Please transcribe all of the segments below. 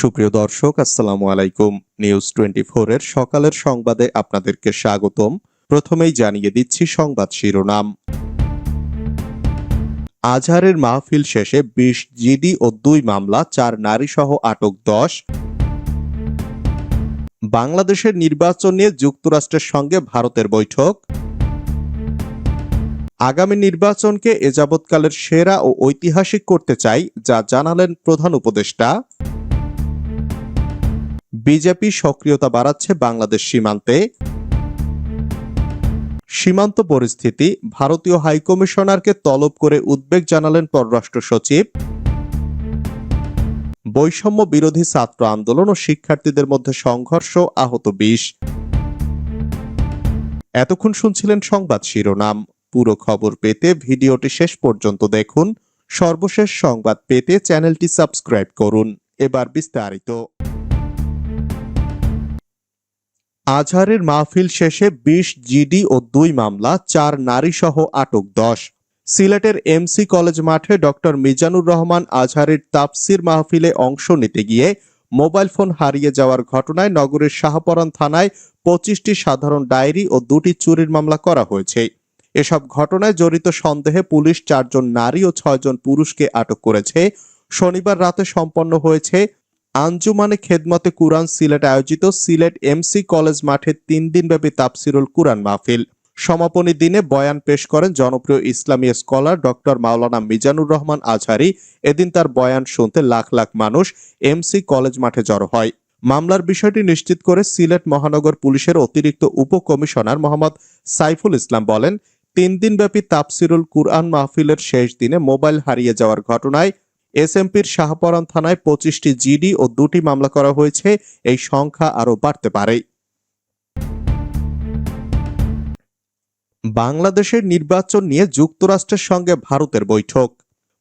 সুপ্রিয় দর্শক, আসসালামু আলাইকুম। নিউজ টোয়েন্টি এর সকালের সংবাদে আপনাদেরকে স্বাগতম। প্রথমেই জানিয়ে দিচ্ছি সংবাদ শিরোনাম। আজহারের মাহফিল শেষে বিশ জিডি ও দুই মামলা, চার নারী সহ আটক দশ। বাংলাদেশের নির্বাচন নিয়ে যুক্তরাষ্ট্রের সঙ্গে ভারতের বৈঠক। আগামী নির্বাচনকে এ সেরা ও ঐতিহাসিক করতে চাই, যা জানালেন প্রধান উপদেষ্টা। বিজেপি সক্রিয়তা বাড়াচ্ছে বাংলাদেশ সীমান্তে। সীমান্ত পরিস্থিতি, ভারতীয় হাইকমিশনারকে তলব করে উদ্বেগ জানালেন পররাষ্ট্র সচিব। বৈষম্য বিরোধী ছাত্র আন্দোলন ও শিক্ষার্থীদের মধ্যে সংঘর্ষ, আহত বিশ। এতক্ষণ শুনছিলেন সংবাদ শিরোনাম। পুরো খবর পেতে ভিডিওটি শেষ পর্যন্ত দেখুন। সর্বশেষ সংবাদ পেতে চ্যানেলটি সাবস্ক্রাইব করুন। এবার বিস্তারিত। আজহারের মাহফিল শেষে বিশ জিডি ও দুই মামলা, চার নারী সহ আটক দশ। সিলেটের এমসি কলেজ মাঠে ডক্টর মিজানুর রহমান আজহারের তাফসির মাহফিলে অংশ নিতে গিয়ে মোবাইল ফোন হারিয়ে যাওয়ার ঘটনায় নগরের শাহপরান থানায় পঁচিশটি সাধারণ ডায়েরি ও দুটি চুরির মামলা করা হয়েছে। এসব ঘটনায় জড়িত সন্দেহে পুলিশ চারজন নারী ও ছয়জন পুরুষকে আটক করেছে। শনিবার রাতে সম্পন্ন হয়েছে আঞ্জুমানে খেদমতে কুরআন সিলেট আয়োজিত সিলেট এমসি কলেজ মাঠে তিন দিনব্যাপী তাফসিরুল কুরআন মাহফিল। সমাপনী দিনে বয়ান পেশ করেন জনপ্রিয় ইসলামী স্কলার ডক্টর মাওলানা মিজানুর রহমান আজহারি। এদিন তার বয়ান শুনতে লাখ লাখ মানুষ এমসি কলেজ মাঠে জড়ো হয়। মামলার বিষয়টি নিশ্চিত করে সিলেট মহানগর পুলিশের অতিরিক্ত উপকমিশনার মোহাম্মদ সাইফুল ইসলাম বলেন, তিন দিনব্যাপী তাফসিরুল কুরআন মাহফিলের শেষ দিনে মোবাইল হারিয়ে যাওয়ার ঘটনায় এসএমপির শাহপরান থানায় পঁচিশটি জিডি ও দুটি মামলা করা হয়েছে। এই সংখ্যা আরও বাড়তে পারে। বাংলাদেশের নির্বাচন নিয়ে যুক্তরাষ্ট্রের সঙ্গে ভারতের বৈঠক।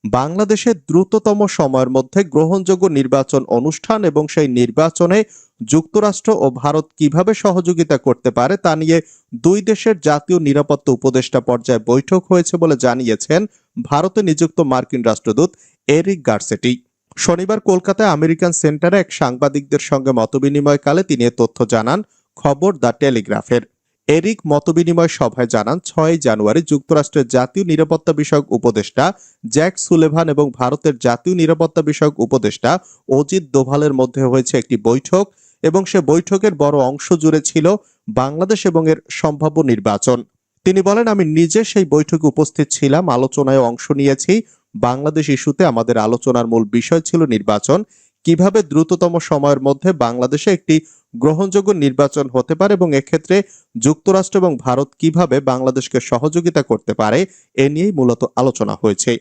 বাংলাদেশে দ্রুততম সময়ের মধ্যে গ্রহণযোগ্য নির্বাচন অনুষ্ঠান এবং সেই নির্বাচনে যুক্তরাষ্ট্র ও ভারত কীভাবে সহযোগিতা করতে পারে তা নিয়ে দুই দেশের জাতীয় নিরাপত্তা উপদেষ্টা পর্যায়ে বৈঠক হয়েছে বলে জানিয়েছেন ভারতে নিযুক্ত মার্কিন রাষ্ট্রদূত এরিক গার্সেটি। শনিবার কলকাতায় আমেরিকান সেন্টারে এক সাংবাদিকদের সঙ্গে মতবিনিময়কালে তিনি এ তথ্য জানান, খবর দ্য টেলিগ্রাফের। এরিক মতবিনিময় সভায় জানান ছয় জানুয়ারি যুক্তরাষ্ট্রের জাতীয় নিরাপত্তা বিষয়ক উপদেষ্টা জ্যাক সুলেভান এবং ভারতের জাতীয় নিরাপত্তা বিষয়ক উপদেষ্টা অজিত দোভালের মধ্যে হয়েছে একটি বৈঠক এবং সে বৈঠকের বড় অংশ জুড়ে ছিল বাংলাদেশ এবং এর সম্ভাব্য নির্বাচন। তিনি বলেন, আমি নিজে সেই বৈঠকে উপস্থিত ছিলাম, আলোচনায় অংশ নিয়েছি বাংলাদেশ ইস্যুতে আমাদের আলোচনার মূল বিষয় ছিল নির্বাচন। কীভাবে দ্রুততম সময়ের মধ্যে বাংলাদেশে একটি গ্রহণযোগ্য নির্বাচন হতে পারে এবং এক্ষেত্রে যুক্তরাষ্ট্র এবং ভারত কীভাবে বাংলাদেশকে সহযোগিতা করতে পারে, এ নিয়েই মূলত আলোচনা হয়েছে।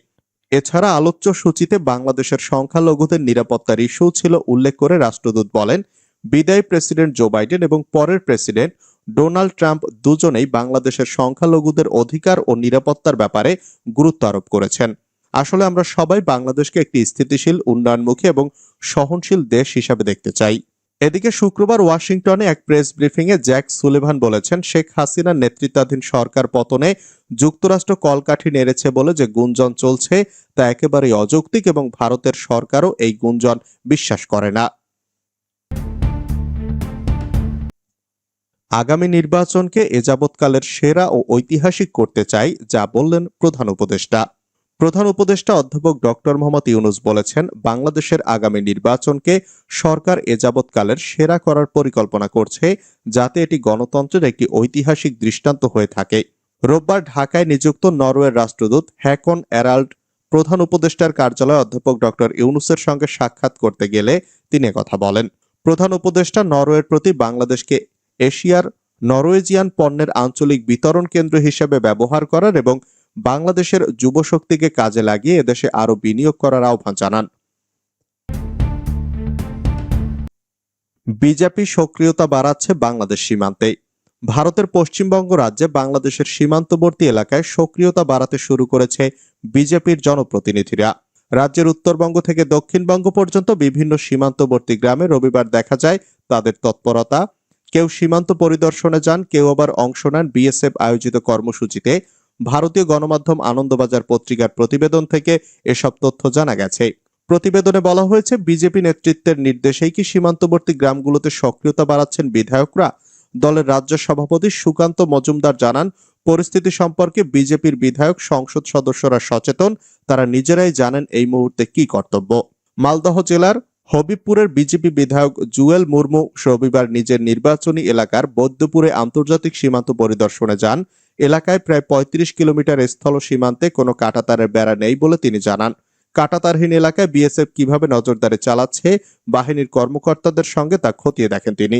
এছাড়া আলোচ্য সূচিতে বাংলাদেশের সংখ্যালঘুদের নিরাপত্তার ইস্যু ছিল উল্লেখ করে রাষ্ট্রদূত বলেন, বিদায়ী প্রেসিডেন্ট জো বাইডেন এবং পরের প্রেসিডেন্ট ডোনাল্ড ট্রাম্প দুজনেই বাংলাদেশের সংখ্যালঘুদের অধিকার ও নিরাপত্তার ব্যাপারে গুরুত্ব আরোপ করেছেন। আসলে আমরা সবাই বাংলাদেশকে একটি স্থিতিশীল, উন্নয়নমুখী এবং সহনশীল দেশ হিসাবে দেখতে চাই। এদিকে শুক্রবার ওয়াশিংটনে এক প্রেস ব্রিফিংয়ে জ্যাক সুলেভান বলেছেন, শেখ হাসিনার নেতৃত্বাধীন সরকার পতনে যুক্তরাষ্ট্র কলকাঠি নেড়েছে বলে যে গুঞ্জন চলছে, তা একেবারেই অযৌক্তিক এবং ভারতের সরকারও এই গুঞ্জন বিশ্বাস করে না। আগামী নির্বাচনকে এ যাবৎকালের সেরা ও ঐতিহাসিক করতে চাই, যা বললেন প্রধান উপদেষ্টা। প্রধান উপদেষ্টা অধ্যাপক ডক্টর মোহাম্মদ ইউনুস বলেছেন, বাংলাদেশের আগামী নির্বাচনকে সরকার এ যাবৎকালের সেরা করার পরিকল্পনা করছে যাতে এটি গণতন্ত্রের একটি ঐতিহাসিক দৃষ্টান্ত হয়ে থাকে। রোববার ঢাকায় নিযুক্ত নরওয়ের রাষ্ট্রদূত হ্যাকন অ্যারাল্ড, প্রধান উপদেষ্টার কার্যালয়ে অধ্যাপক ডক্টর ইউনুসের সঙ্গে সাক্ষাৎ করতে গেলে তিনি কথা বলেন, প্রধান উপদেষ্টা নরওয়ের প্রতি বাংলাদেশকে এশিয়ার নরওয়েজিয়ান পণ্যের আঞ্চলিক বিতরণ কেন্দ্র হিসেবে ব্যবহার করার এবং বাংলাদেশের যুবশক্তিকে কাজে লাগিয়ে এদেশে আরও বিনিয়োগ করার আহ্বান জানান। বিজেপি সক্রিয়তা বাড়াচ্ছে বাংলাদেশ সীমান্তে। ভারতের পশ্চিমবঙ্গ রাজ্যে বাংলাদেশের সীমান্তবর্তী এলাকায় সক্রিয়তা বাড়াতে শুরু করেছে বিজেপির জনপ্রতিনিধিরা। রাজ্যের উত্তরবঙ্গ থেকে দক্ষিণবঙ্গ পর্যন্ত বিভিন্ন সীমান্তবর্তী গ্রামে রবিবার দেখা যায় তাদের তৎপরতা। কেউ সীমান্ত পরিদর্শনে যান, কেউ আবার অংশ নেন বিএসএফ আয়োজিত কর্মসূচিতে। ভারতীয় গণমাধ্যম আনন্দবাজার পত্রিকার প্রতিবেদন থেকে এসব তথ্য জানা গেছে। প্রতিবেদনে বলা হয়েছে, বিজেপি নেতৃত্বের নির্দেশেই কি সীমান্তবর্তী গ্রামগুলোতে সক্রিয়তা বাড়াচ্ছেন বিধায়করা? দলের রাজ্য সভাপতি সুকান্ত মজুমদার জানান, পরিস্থিতি সম্পর্কে বিজেপির বিধায়ক, সংসদ সদস্যরা সচেতন, তারা নিজেরাই জানেন এই মুহূর্তে কি কর্তব্য। মালদহ জেলার হবিবপুরের বিজেপি বিধায়ক জুয়েল মুর্মু রবিবার নিজের নির্বাচনী এলাকার বৈদ্যপুরে আন্তর্জাতিক সীমান্ত পরিদর্শনে যান। এলাকায় প্রায় ৩৫ কিলোমিটার স্থল সীমান্তে কোনো কাটাতারের বেড়া নেই বলে তিনি জানান। কাটাতারহীন এলাকায় বিএসএফ কীভাবে নজরদারি চালাচ্ছে, বাহিনীর কর্মকর্তাদের সঙ্গে তা খতিয়ে দেখেন তিনি।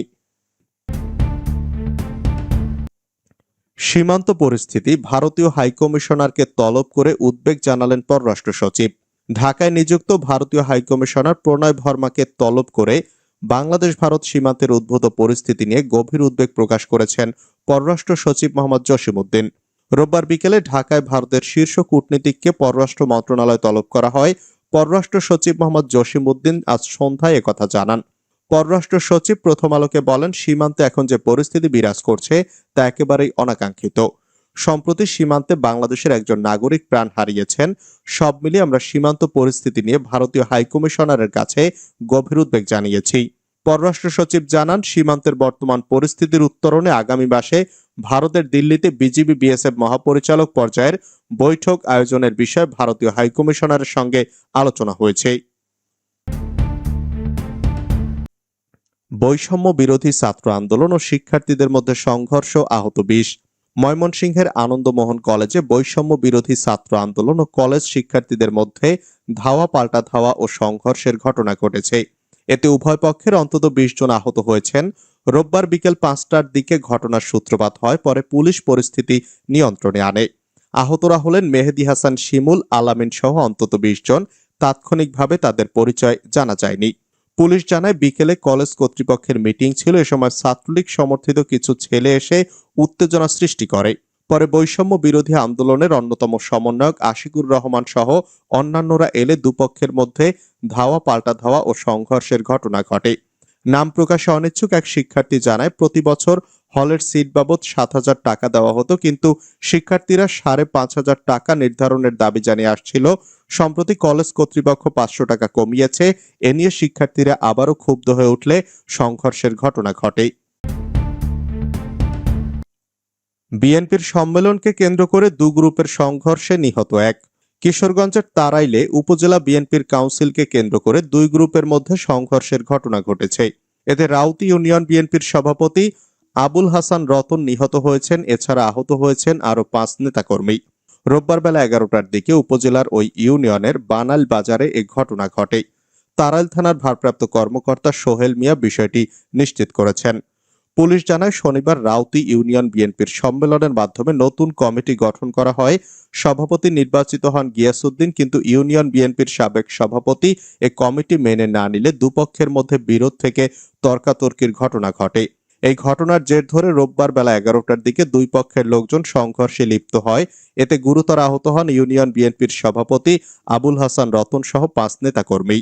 সীমান্ত পরিস্থিতি, ভারতীয় হাইকমিশনারকে তলব করে উদ্বেগ জানালেন পররাষ্ট্র সচিব। ঢাকায় নিযুক্ত ভারতীয় হাইকমিশনার প্রণয় ভর্মাকে তলব করে বাংলাদেশ ভারত সীমান্তের উদ্ভূত পরিস্থিতি নিয়ে গভীর উদ্বেগ প্রকাশ করেছেন পররাষ্ট্র সচিব মোহাম্মদ জসিমউদ্দিন। রোববার বিকেলে ঢাকায় ভারতের শীর্ষ কূটনীতিককে পররাষ্ট্র মন্ত্রণালয় তলব করা হয়। পররাষ্ট্র সচিব মোহাম্মদ জসিমউদ্দিন আজ সন্ধ্যায় একথা জানান। পররাষ্ট্র সচিব প্রথম আলোকে বলেন, সীমান্তে এখন যে পরিস্থিতি বিরাজ করছে, তা একেবারেই অনাকাঙ্ক্ষিত। সম্প্রতি সীমান্তে বাংলাদেশের একজন নাগরিক প্রাণ হারিয়েছেন। সব মিলিয়ে আমরা সীমান্ত পরিস্থিতি নিয়ে ভারতীয় হাইকমিশনারের কাছে গভীর উদ্বেগ জানিয়েছি। পররাষ্ট্র সচিব জানান, সীমান্তের বর্তমান পরিস্থিতির উত্তরণে আগামী মাসে ভারতের দিল্লিতে বিজিবি বিএসএফ মহাপরিচালক পর্যায়ের বৈঠক আয়োজনের বিষয়ে ভারতীয় হাইকমিশনারের সঙ্গে আলোচনা হয়েছে। বৈষম্য বিরোধী ছাত্র আন্দোলন ও শিক্ষার্থীদের মধ্যে সংঘর্ষ আহত বিশ। ময়মনসিংহের আনন্দমোহন কলেজে বৈষম্য বিরোধী ছাত্র আন্দোলন ও কলেজ শিক্ষার্থীদের মধ্যে ধাওয়া, পাল্টা ধাওয়া ও সংঘর্ষের ঘটনা ঘটেছে। এতে উভয় পক্ষের অন্তত বিশ জন আহত হয়েছেন। রোববার বিকেল পাঁচটার দিকে ঘটনার সূত্রপাত হয়, পরে পুলিশ পরিস্থিতি নিয়ন্ত্রণে আনে। আহতরা হলেন মেহেদি হাসান, শিমুল, আলামিন সহ অন্তত বিশ জন। তাৎক্ষণিকভাবে তাদের পরিচয় জানা যায়নি। পুলিশ জানায়, বিকেলে কলেজ কর্তৃপক্ষের মিটিং ছিল। এ সময় ছাত্রলীগ সমর্থিত কিছু ছেলে এসে উত্তেজনা সৃষ্টি করে। পরে বৈষম্য বিরোধী আন্দোলনের অন্যতম সমন্বয়ক আশিকুর রহমান সহ অন্যান্যরা এলে দুপক্ষের মধ্যে ধাওয়া, পাল্টা ধাওয়া ও সংঘর্ষের ঘটনা ঘটে। নাম প্রকাশে অনিচ্ছুক এক শিক্ষার্থী জানায়, প্রতি বছর হলের সিট বাবদ সাত হাজার টাকা দেওয়া হতো, কিন্তু শিক্ষার্থীরা সাড়ে পাঁচ হাজার টাকা নির্ধারণের দাবি জানিয়ে আসছিল। সম্প্রতি কলেজ কর্তৃপক্ষ পাঁচশো টাকা কমিয়েছে। এ নিয়ে শিক্ষার্থীরা আবারও ক্ষুব্ধ হয়ে উঠলে সংঘর্ষের ঘটনা ঘটে। বিএনপির সম্মেলনকে কেন্দ্র করে দু গ্রুপের সংঘর্ষে নিহত এক। কিশোরগঞ্জের তারাইলে উপজেলা বিএনপির কাউন্সিলকে কেন্দ্র করে দুই গ্রুপের মধ্যে সংঘর্ষের ঘটনা ঘটেছে। এতে রাউতি ইউনিয়ন বিএনপির সভাপতি আবুল হাসান রতন নিহত হয়েছেন, এছাড়া আহত হয়েছেন আরও পাঁচ নেতাকর্মী। রোববার বেলা এগারোটার দিকে উপজেলার ওই ইউনিয়নের বানাল বাজারে এ ঘটনা ঘটে। তারাইল থানার ভারপ্রাপ্ত কর্মকর্তা সোহেল মিয়া বিষয়টি নিশ্চিত করেছেন। পুলিশ জানায়, শনিবার রাউতি ইউনিয়ন বিএনপির সম্মেলনের মাধ্যমে নতুন কমিটি গঠন করা হয়। সভাপতি নির্বাচিত হন গিয়াসুদ্দিন কিন্তু ইউনিয়ন বিএনপির সাবেক সভাপতি এ কমিটি মেনে না নিলে দুপক্ষের মধ্যে বিরোধ থেকে তর্কাতর্কির ঘটনা ঘটে। এই ঘটনার জের ধরে রোববার বেলা এগারোটার দিকে দুই পক্ষের লোকজন সংঘর্ষে লিপ্ত হয়। এতে গুরুতর আহত হন ইউনিয়ন বিএনপির সভাপতি আবুল হাসান রতন সহ পাঁচ নেতাকর্মী।